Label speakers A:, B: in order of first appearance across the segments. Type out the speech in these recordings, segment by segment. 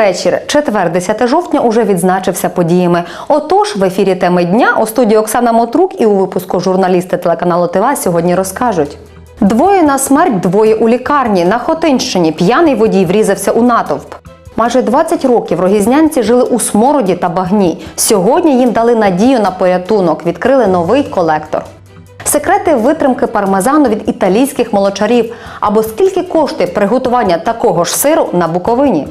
A: Вечір. Четвер, 10 жовтня, уже відзначився подіями. Отож, в ефірі теми дня у студії Оксана Мотрук і у випуску журналісти телеканалу ТВА сьогодні розкажуть. Двоє на смерть, двоє у лікарні. На Хотинщині п'яний водій врізався у натовп. Майже 20 років рогізнянці жили у смороді та багні. Сьогодні їм дали надію на порятунок, відкрили новий колектор. Секрети витримки пармезану від італійських молочарів. Або скільки коштує приготування такого ж сиру на Буковині?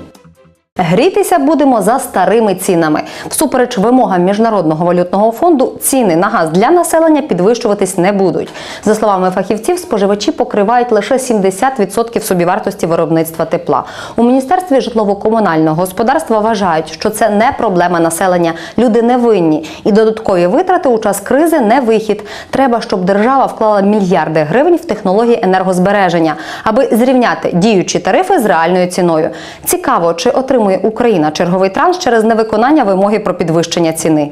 A: Грітися будемо за старими цінами. Всупереч вимогам Міжнародного валютного фонду, ціни на газ для населення підвищуватись не будуть. За словами фахівців, споживачі покривають лише 70% собівартості виробництва тепла. У міністерстві житлово-комунального господарства вважають, що це не проблема населення. Люди не винні, і додаткові витрати у час кризи не вихід. Треба, щоб держава вклала мільярди гривень в технології енергозбереження, аби зрівняти діючі тарифи з реальною ціною. Цікаво, чи отримує Україна черговий транш через невиконання вимоги про підвищення ціни.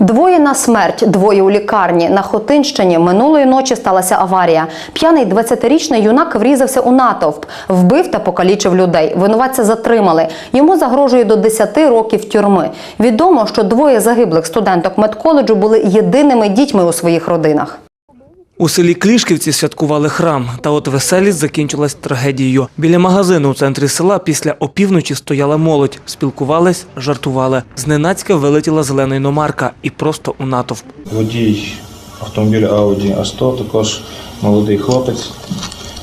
A: Двоє на смерть, двоє у лікарні. На Хотинщині минулої ночі сталася аварія. П'яний 20-річний юнак врізався у натовп, вбив та покалічив людей. Винуватця затримали. Йому загрожує до 10 років тюрми. Відомо, що двоє загиблих студенток медколеджу були єдиними дітьми у своїх родинах.
B: У селі Клішківці святкували храм, та от веселість закінчилась трагедією. Біля магазину у центрі села після опівночі стояла молодь, спілкувались, жартували. Зненацька вилетіла зелена іномарка і просто у натовп.
C: Водій автомобіля Audi A100, також молодий хлопець,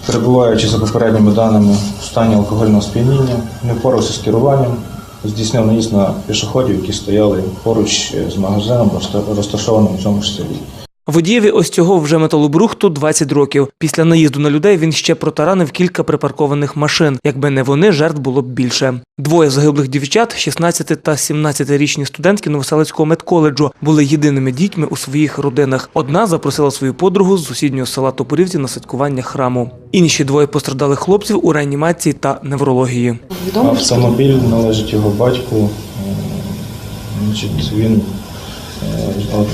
C: перебуваючи за попередніми даними в стані алкогольного сп'яніння, не впорався з керуванням, здійснив наїзд на пішоходів, які стояли поруч з магазином, розта- розташованим в цьому ж селі.
B: Водієві ось цього вже металобрухту 20 років. Після наїзду на людей він ще протаранив кілька припаркованих машин. Якби не вони, жертв було б більше. Двоє загиблих дівчат, 16 та 17-річні студентки Новоселицького медколеджу, були єдиними дітьми у своїх родинах. Одна запросила свою подругу з сусіднього села Топорівці на святкування храму. Інші двоє постраждалих хлопців у реанімації та неврології.
C: Автомобіль належить його батьку. Він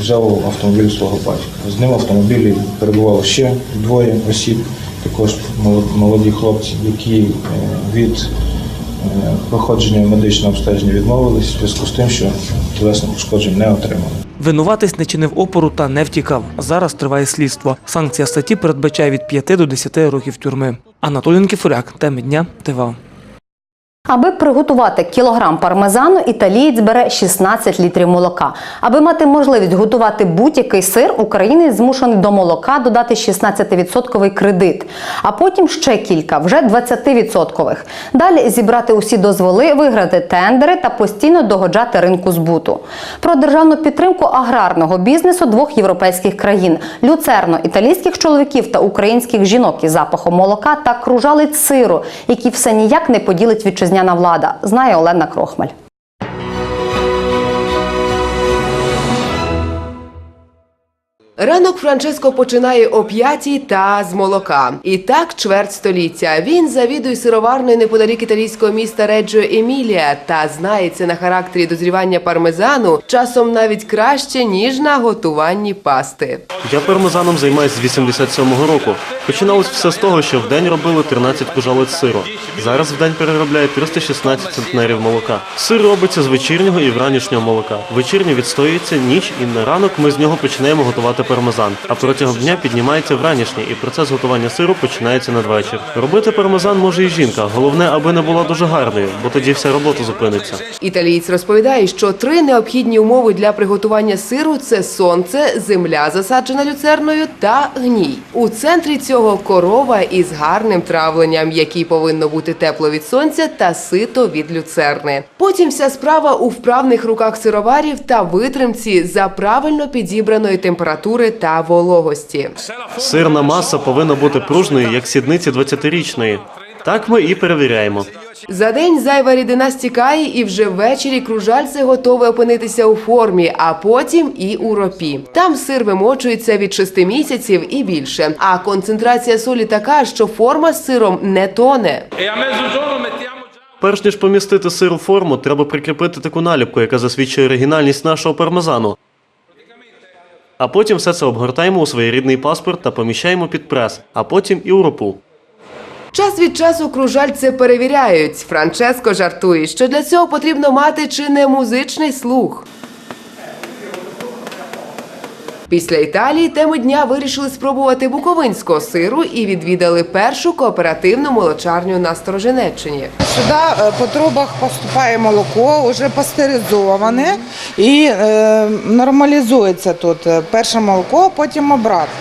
C: взяв автомобіль свого батька. З ним в автомобілі перебувало ще двоє осіб, також молод- молоді хлопці, які е, від е, проходження медичного обстеження відмовились в зв'язку з тим, що тілесних ушкоджень не отримали.
B: Винуватець не чинив опору та не втікав. Зараз триває слідство. Санкція статті передбачає від 5 до 10 років тюрми. Анатолій Никифоряк, теми дня, ТВА.
A: Аби приготувати кілограм пармезану, італієць бере 16 літрів молока. Аби мати можливість готувати будь-який сир, українець змушений до молока додати 16% кредит, а потім ще кілька, вже 20%. Далі зібрати усі дозволи, виграти тендери та постійно догоджати ринку збуту. Про державну підтримку аграрного бізнесу двох європейських країн – люцерно італійських чоловіків та українських жінок із запахом молока та кружалець сиру, які все ніяк не поділить вітчизняна влада, знає Олена Крохмаль.
D: Ранок Франческо починає о п'ятій та з молока. І так чверть століття. Він завідує сироварною неподалік італійського міста Реджо Емілія та знається на характері дозрівання пармезану часом навіть краще ніж на готуванні пасти.
E: Я пармезаном займаюся з 87-го року. Починалось все з того, що в день робили 13 кужалець сиру. Зараз в день переробляють 316 центнерів молока. Сир робиться з вечірнього і вранішнього молока. Вечірнє відстоюється ніч, і на ранок ми з нього починаємо готувати пармезан. А протягом дня піднімається вранішній, і процес готування сиру починається надвечір. Робити пармезан може і жінка. Головне, аби не була дуже гарною, бо тоді вся робота зупиниться.
D: Італієць розповідає, що три необхідні умови для приготування сиру це сонце, земля, засаджена люцерною, та гній. У центрі цього корова із гарним травленням, якій повинно бути тепло від сонця та сито від люцерни. Потім вся справа у вправних руках сироварів та витримці за правильно підібраної температури та вологості.
E: Сирна маса повинна бути пружною, як сідниці 20-річної. Так ми і перевіряємо.
D: За день зайва рідина стікає, і вже ввечері кружальце готове опинитися у формі, а потім і у ропі. Там сир вимочується від 6 місяців і більше. А концентрація солі така, що форма з сиром не тоне.
E: Перш ніж помістити сир у форму, треба прикріпити таку наліпку, яка засвідчує оригінальність нашого пармезану. А потім все це обгортаємо у своєрідний паспорт та поміщаємо під прес, а потім і у ропу.
D: Час від часу кружальці перевіряють. Франческо жартує, що для цього потрібно мати чи не музичний слух. Після Італії теми дня вирішили спробувати буковинського сиру і відвідали першу кооперативну молочарню на Сторожинеччині.
F: Сюда э, по трубах поступає молоко, уже пастеризоване і е, нормалізується тут е, перше молоко, потім обратно.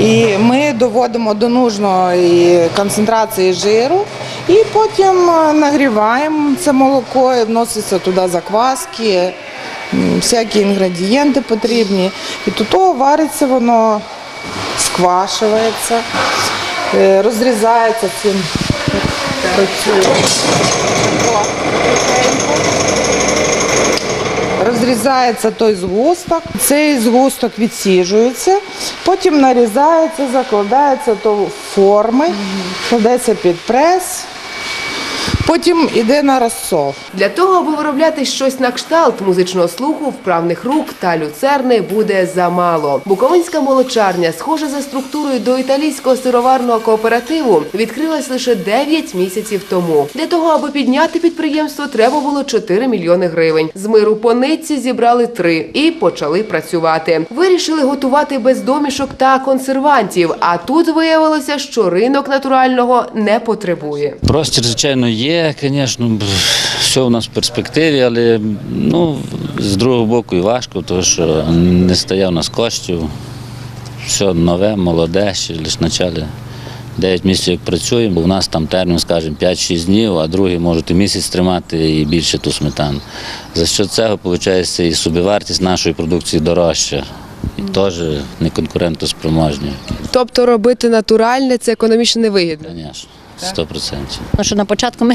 F: І ми доводимо до нужної концентрації жиру і потім е, нагріваємо це молоко, вноситься туди закваски, всякі інгредієнти потрібні. І тут вариться воно, сквашується, е, розрізається цим. Розрізається той згусток, цей згусток відсіжується, потім нарізається, закладається в форми, кладеться під прес, потім йде на розсол.
D: Для того, аби виробляти щось на кшталт музичного слуху, вправних рук та люцерни буде замало. Буковинська молочарня, схожа за структурою до італійського сироварного кооперативу, відкрилась лише 9 місяців тому. Для того, аби підняти підприємство, треба було 4 мільйони гривень. З миру по нитці зібрали 3 і почали працювати. Вирішили готувати без домішок та консервантів. А тут виявилося, що ринок натурального не потребує.
G: Простір, звичайно, є, звісно, б, все у нас в перспективі, але ну, з другого боку і важко, тому що не стає у нас коштів. Все нове, молоде, ще лише почали 9 місяців як працюємо. У нас там термін, скажімо, 5-6 днів, а другі можуть і місяць тримати і більше ту сметану. За що цього, виходить, і собівартість нашої продукції дорожча. І теж не конкурентоспроможні,
D: Тобто робити натуральне це економічно невигідно.
G: звісно, 100%.
H: Ну, що на початку ми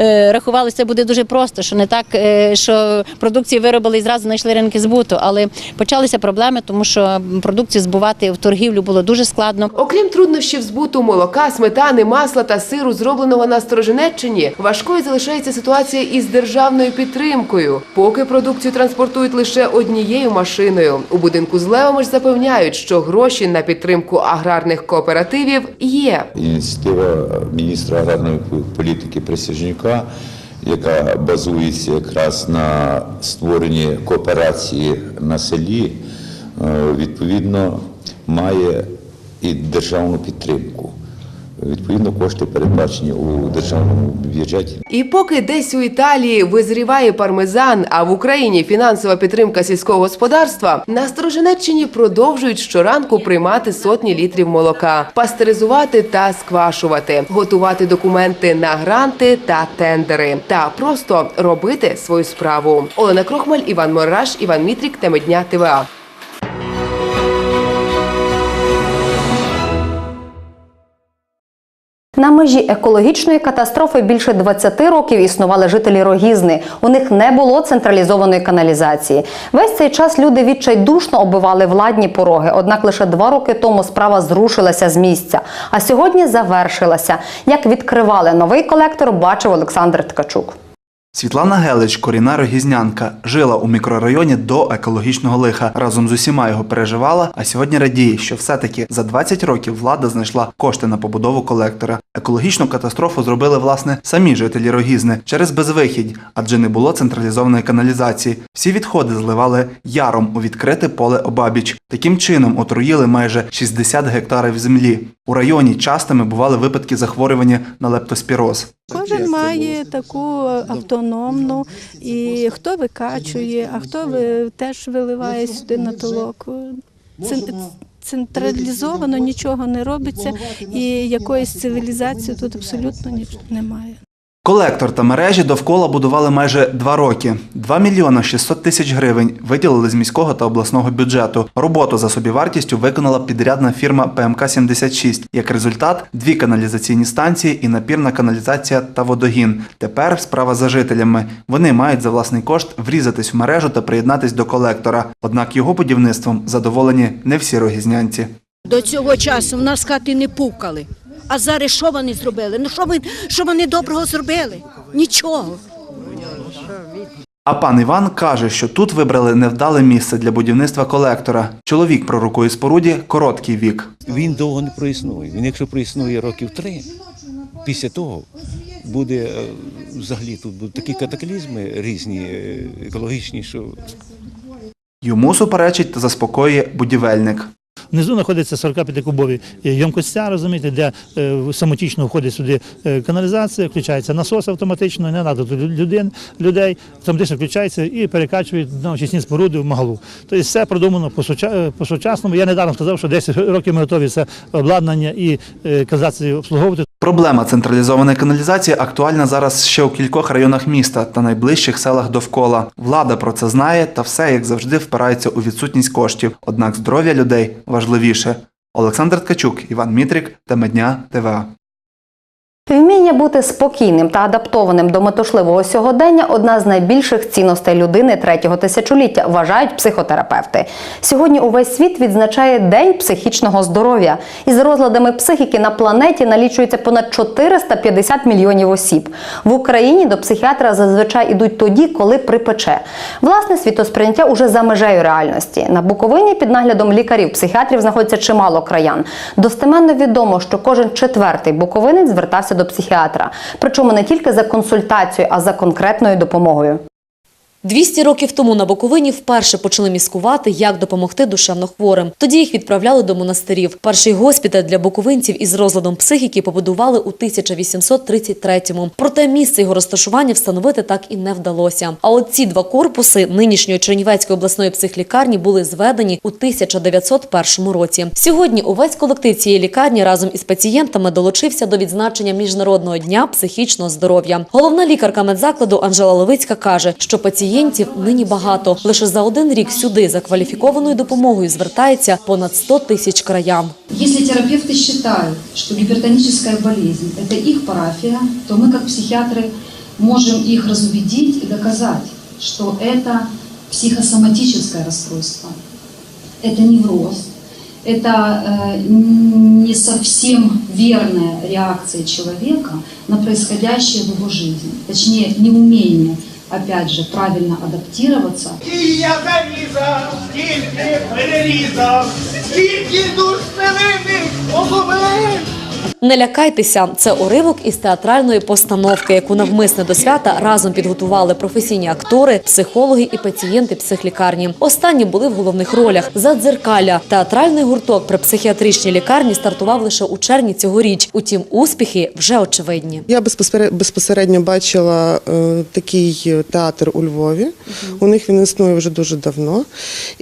H: е, рахували, це буде дуже просто, що не так, е, що продукцію виробили і зразу знайшли ринки збуту, але почалися проблеми, тому що продукцію збувати в торгівлю було дуже складно.
D: Окрім труднощів збуту молока, сметани, масла та сиру, зробленого на Сторожинеччині, важкою залишається ситуація із державною підтримкою. Поки продукцію транспортують лише однією машиною. У будинку з левами ж запевняють, що гроші на підтримку аграрних кооперативів є.
I: ініціатива міністра аграрної політики Присяжнюка, яка базується якраз на створенні кооперації на селі, е, відповідно має і державну підтримку. Відповідно, кошти передбачені у державному бюджеті.
D: І поки десь у Італії визріває пармезан, а в Україні фінансова підтримка сільського господарства, на Сторожинеччині продовжують щоранку приймати сотні літрів молока, пастеризувати та сквашувати, готувати документи на гранти та тендери, та просто робити свою справу. Олена Крохмаль, Іван Мораш, Іван Мітрік, теми дня ТВА.
A: На межі екологічної катастрофи більше 20 років існували жителі Рогізни. У них не було централізованої каналізації. Весь цей час люди відчайдушно оббивали владні пороги. Однак лише два роки тому справа зрушилася з місця. А сьогодні завершилася. Як відкривали новий колектор, бачив Олександр Ткачук.
J: Світлана Гелич, корінна рогізнянка, жила у мікрорайоні до екологічного лиха. Разом з усіма його переживала, а сьогодні радіє, що все-таки за 20 років влада знайшла кошти на побудову колектора. Екологічну катастрофу зробили власне самі жителі Рогізни через безвихідь, адже не було централізованої каналізації. Всі відходи зливали яром у відкрите поле обабіч. Таким чином отруїли майже 60 гектарів землі. У районі частими бували випадки захворювання на лептоспіроз.
K: Кожен має таку автономну, і хто викачує, а хто ви- теж виливає сюди на толок. Цен- Централізовано нічого не робиться, і якоїсь цивілізації тут абсолютно ніч- немає.
J: Колектор та мережі довкола будували майже два роки. 2 мільйона 600 тисяч гривень виділили з міського та обласного бюджету. Роботу за собівартістю виконала підрядна фірма ПМК-76. Як результат, дві каналізаційні станції і напірна каналізація та водогін. Тепер справа за жителями. Вони мають за власний кошт врізатись в мережу та приєднатись до колектора. Однак його будівництвом задоволені не всі рогізнянці.
L: До цього часу в нас хати не пукали. А зараз що вони зробили? Ну що, ви, що вони доброго зробили? Нічого.
J: А пан Іван каже, що тут вибрали невдале місце для будівництва колектора. Чоловік пророкує споруді короткий вік.
M: Він довго не проіснує. Він якщо проіснує років три, після того буде е, взагалі тут будуть такі катаклізми різні, е, екологічні, що
J: Йому суперечить та заспокоює будівельник.
N: Внизу знаходиться 45-кубові ємкостя, розумієте, де е, самотічно входить сюди е, каналізація, включається насос автоматично, не треба тут людей, людей, автоматично включається і перекачують на очисні споруди в магалу. Тобто все продумано по-суча- е, по-сучасному. Я недавно сказав, що 10 років ми готові це обладнання і е, каналізацію обслуговувати.
J: Проблема централізованої каналізації актуальна зараз ще у кількох районах міста та найближчих селах довкола. Влада про це знає, та все, як завжди, впирається у відсутність коштів. Однак здоров'я людей важливіше. Олександр Ткачук, Іван Мітрик, Тема дня, ТВА.
A: Вміння бути спокійним та адаптованим до метушливого сьогодення одна з найбільших цінностей людини третього тисячоліття, вважають психотерапевти. Сьогодні увесь світ відзначає День психічного здоров'я. Із розладами психіки на планеті налічується понад 450 мільйонів осіб. В Україні до психіатра зазвичай ідуть тоді, коли припече. Власне, світосприйняття уже за межею реальності. На Буковині під наглядом лікарів-психіатрів знаходиться чимало краян. Достеменно відомо, що кожен четвертий буковинець звертався до психіатра. Причому не тільки за консультацією, а за конкретною допомогою.
O: 200 років тому на Буковині вперше почали міскувати, як допомогти душевно хворим. Тоді їх відправляли до монастирів. Перший госпіталь для буковинців із розладом психіки побудували у 1833-му. Проте місце його розташування встановити так і не вдалося. А от ці два корпуси нинішньої Чернівецької обласної психлікарні були зведені у 1901 році. Сьогодні увесь колектив цієї лікарні разом із пацієнтами долучився до відзначення Міжнародного дня психічного здоров'я. Головна лікарка медзакладу Анжела Левицька каже, що пацієнтів нині багато. Лише за один рік сюди за кваліфікованою допомогою звертається понад 100 тисяч краян.
P: Если терапевты считают, что гипертоническая болезнь – это их парафия, то мы, как психиатры, можем их разубедить и доказать, что это психосоматическое расстройство, это невроз, это э, не совсем верная реакция человека на происходящее в его жизни, точнее, неумение, опять же, правильно адаптироваться
Q: Я зарізав, скільки перерізав, скільки душ невинних погубив.
O: Не лякайтеся, це уривок із театральної постановки, яку навмисне до свята разом підготували професійні актори, психологи і пацієнти психлікарні. Останні були в головних ролях. Задзеркалля театральний гурток при психіатричній лікарні стартував лише у червні цьогоріч. Утім, успіхи вже очевидні.
R: Я безпосередньо, безпосередньо бачила е, такий театр у Львові. У них він існує вже дуже давно.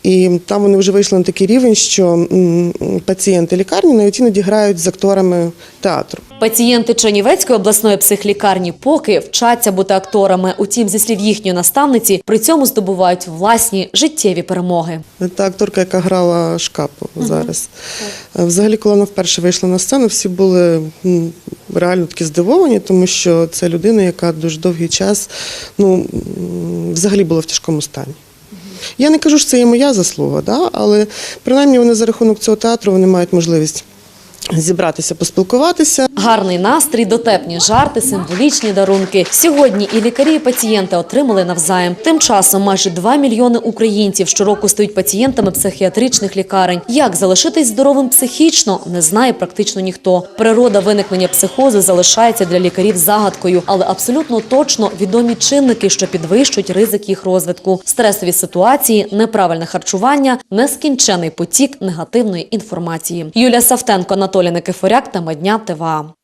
R: І там вони вже вийшли на такий рівень, що пацієнти лікарні навіть іноді грають з акторами театру.
O: Пацієнти Чернівецької обласної психлікарні поки вчаться бути акторами. Утім, зі слів їхньої наставниці, при цьому здобувають власні життєві перемоги.
R: Та акторка, яка грала Шкапу зараз. Е, Взагалі, коли вона вперше вийшла на сцену, всі були реально такі здивовані, тому що це людина, яка дуже довгий час ну, взагалі була в тяжкому стані. Я не кажу, що це є моя заслуга, да? але принаймні вони за рахунок цього театру вони мають можливість зібратися, поспілкуватися.
O: Гарний настрій, дотепні жарти, символічні дарунки. Сьогодні і лікарі, і пацієнти отримали навзаєм. Тим часом майже 2 мільйони українців щороку стають пацієнтами психіатричних лікарень. Як залишитись здоровим психічно, не знає практично ніхто. Природа виникнення психози залишається для лікарів загадкою, але абсолютно точно відомі чинники, що підвищують ризик їх розвитку. Стресові ситуації, неправильне харчування, нескінчений потік негативної інформації. Юлія Савтенко, Анатолій Никифоряк, тема дня ТВА.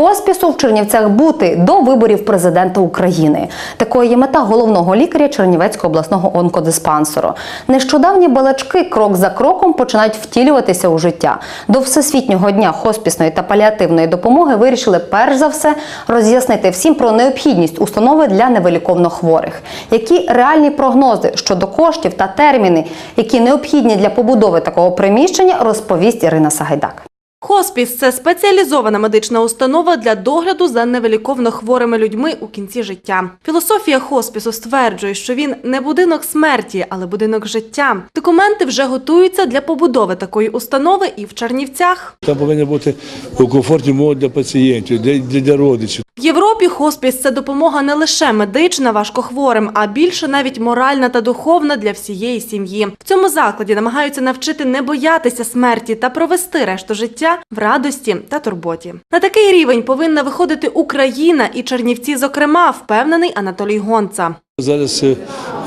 A: Хоспісу в Чернівцях бути до виборів президента України. Такою є мета головного лікаря Чернівецького обласного онкодиспансеру. Нещодавні балачки крок за кроком починають втілюватися у життя. До всесвітнього дня хоспісної та паліативної допомоги вирішили перш за все роз'яснити всім про необхідність установи для невиліковно хворих. Які реальні прогнози щодо коштів та терміни, які необхідні для побудови такого приміщення, розповість Ірина Сагайдак.
S: Хоспіс це спеціалізована медична установа для догляду за невиліковно хворими людьми у кінці життя. Філософія хоспісу стверджує, що він не будинок смерті, але будинок життя. Документи вже готуються для побудови такої установи і в Чернівцях.
T: Там повинні бути у комфортні умови для пацієнтів, для, для родичів.
S: В Європі хоспіс це допомога не лише медична важкохворим, а більше навіть моральна та духовна для всієї сім'ї. В цьому закладі намагаються навчити не боятися смерті та провести решту життя в радості та турботі. На такий рівень повинна виходити Україна і Чернівці, зокрема, впевнений Анатолій Гонца.
T: Зараз е,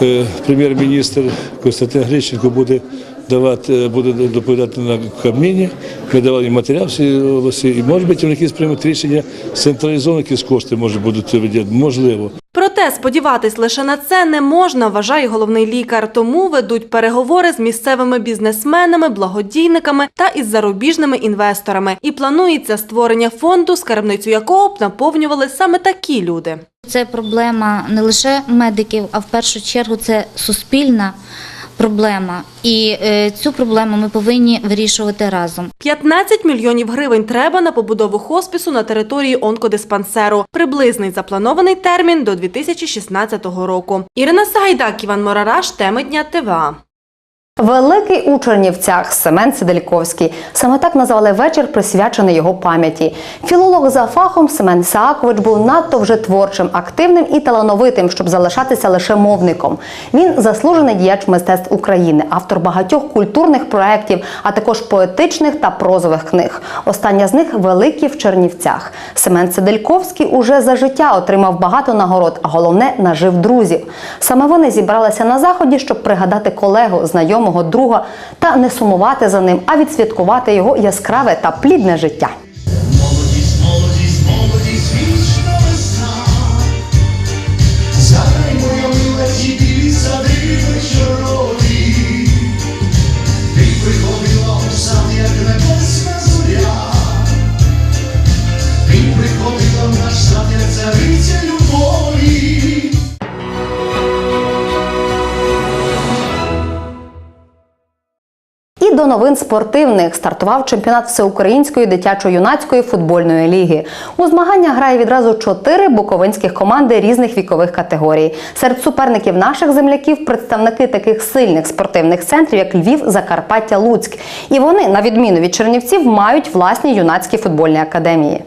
T: е, прем'єр-міністр Костянтин Грищенко буде давати, е, буде доповідати на Кабміні, видавати матеріал всі області, і може бути вони якісь приймуть рішення централізовані якісь кошти може будуть виділяти, можливо.
S: Проте сподіватись лише на це не можна, вважає головний лікар. Тому ведуть переговори з місцевими бізнесменами, благодійниками та із зарубіжними інвесторами. І планується створення фонду, скарбницю якого б наповнювали саме такі люди.
U: Це проблема не лише медиків, а в першу чергу це суспільна проблема. І е, цю проблему ми повинні вирішувати разом.
S: 15 мільйонів гривень треба на побудову хоспісу на території онкодиспансеру. Приблизний запланований термін до 2016 року. Ірина Сагайдак, Іван Морараш, теми дня ТВА.
A: Великий у Чернівцях Семен Сидельковський. Саме так назвали вечір, присвячений його пам'яті. Філолог за фахом Семен Саакович був надто вже творчим, активним і талановитим, щоб залишатися лише мовником. Він заслужений діяч мистецтв України, автор багатьох культурних проєктів, а також поетичних та прозових книг. Остання з них великі в Чернівцях. Семен Сидельковський уже за життя отримав багато нагород, а головне нажив друзів. Саме вони зібралися на заході, щоб пригадати колегу, знайомого друга та не сумувати за ним, а відсвяткувати його яскраве та плідне життя. До новин спортивних стартував чемпіонат всеукраїнської дитячо-юнацької футбольної ліги. У змаганнях грає відразу чотири буковинських команди різних вікових категорій. Серед суперників наших земляків представники таких сильних спортивних центрів, як Львів, Закарпаття, Луцьк. І вони, на відміну від чернівців, мають власні юнацькі футбольні академії.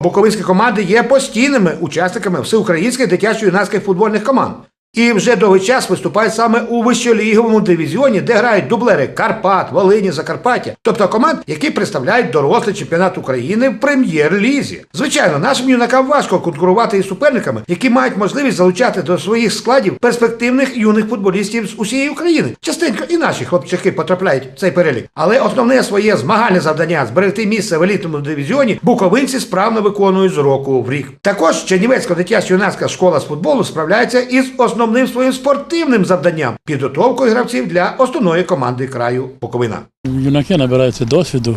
V: Буковинські команди є постійними учасниками всеукраїнських дитячо-юнацьких футбольних команд. І вже довгий час виступають саме у вищоліговому дивізіоні, де грають дублери Карпат, Волині, Закарпаття, тобто команд, які представляють дорослий чемпіонат України в прем'єр-лізі. Звичайно, нашим юнакам важко конкурувати із суперниками, які мають можливість залучати до своїх складів перспективних юних футболістів з усієї України. Частенько і наші хлопчаки потрапляють в цей перелік. Але основне своє змагальне завдання зберегти місце в елітному дивізіоні буковинці справно виконують з року в рік. Також Чернівецька дитячо-юнацька школа з футболу справляється із основним своїм спортивним завданням підготовкою гравців для основної команди краю Буковина.
W: Юнаки набираються досвіду.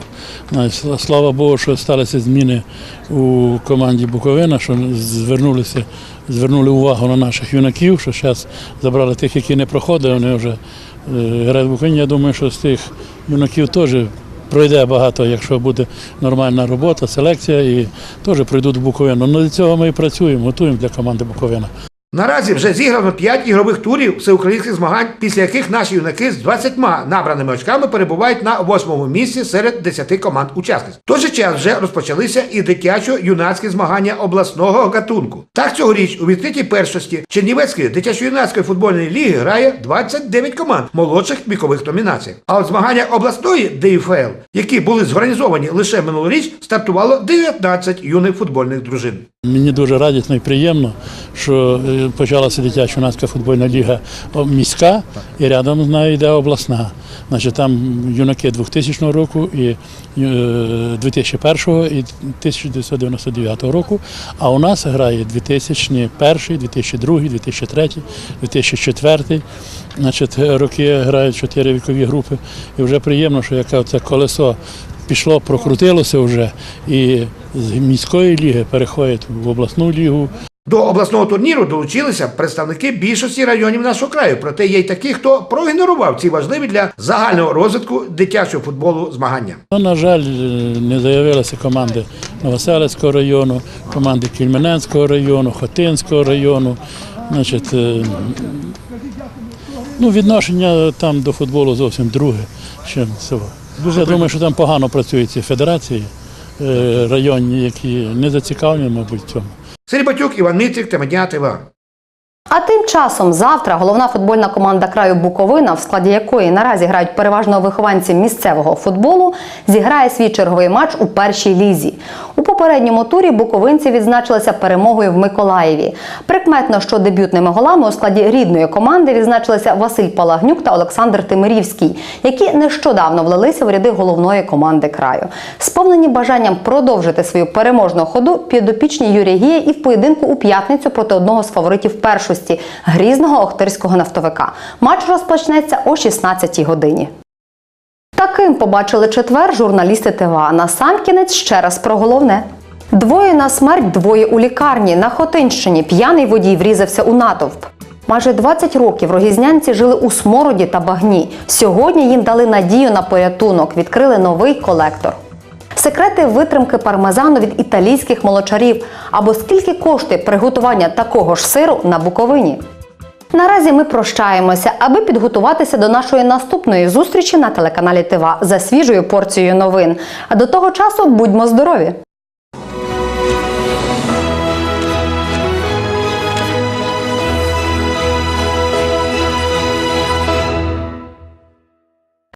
W: Слава Богу, що сталися зміни у команді Буковина, що звернулися, звернули увагу на наших юнаків, що зараз забрали тих, які не проходили, вони вже е, грають в Буковині. Я думаю, що з тих юнаків теж пройде багато, якщо буде нормальна робота, селекція, і теж прийдуть в Буковину. Ну, для цього ми і працюємо, готуємо для команди Буковина.
V: Наразі вже зіграно 5 ігрових турів всеукраїнських змагань, після яких наші юнаки з 20 набраними очками перебувають на восьмому місці серед 10 команд учасниць. В той же час вже розпочалися і дитячо-юнацькі змагання обласного гатунку. Так цьогоріч у відкритій першості Чернівецької дитячо-юнацької футбольної ліги грає 29 команд молодших вікових номінацій. А от змагання обласної ДІФЛ, які були зорганізовані лише минулоріч, стартувало 19 юних футбольних дружин.
W: Мені дуже радісно і приємно, що е, почалася дитяча юнацька футбольна ліга міська, і рядом з нею йде обласна. Значить, там юнаки 2000 року, і е, 2001 і 1999 року. А у нас грає 2001, 2002, 2003, 2004. Значить, роки грають чотири вікові групи. І вже приємно, що яке це колесо пішло, прокрутилося вже, і з міської ліги переходить в обласну лігу.
V: До обласного турніру долучилися представники більшості районів нашого краю. Проте є й такі, хто проігнорував ці важливі для загального розвитку дитячого футболу змагання.
W: Ну, на жаль, не заявилися команди Новоселицького району, команди Кільменецького району, Хотинського району. Значить, е, ну, відношення там до футболу зовсім друге, чим цього. Я думаю, що там погано працюють ці федерації е, районні, які не зацікавлені, мабуть, в цьому.
V: Сергій Батюк, Іван Мітрик, Темедня ТВА.
A: А тим часом завтра головна футбольна команда краю Буковина, в складі якої наразі грають переважно вихованці місцевого футболу, зіграє свій черговий матч у першій лізі. У попередньому турі буковинці відзначилися перемогою в Миколаєві. Прикметно, що дебютними голами у складі рідної команди відзначилися Василь Палагнюк та Олександр Тимирівський, які нещодавно влилися в ряди головної команди краю. Сповнені бажанням продовжити свою переможну ходу підопічні Юрія Гія і в поєдинку у п'ятницю проти одного з фаворитів першості грізного охтирського нафтовика. Матч розпочнеться о 16-й годині. Таким побачили четвер журналісти ТВА. Насамкінець ще раз про головне. Двоє на смерть, двоє у лікарні. На Хотинщині п'яний водій врізався у натовп. Майже 20 років рогізнянці жили у смороді та багні. Сьогодні їм дали надію на порятунок, відкрили новий колектор. Секрети витримки пармезану від італійських молочарів або скільки коштує приготування такого ж сиру на Буковині. Наразі ми прощаємося, аби підготуватися до нашої наступної зустрічі на телеканалі ТИВА за свіжою порцією новин. А до того часу будьмо здорові!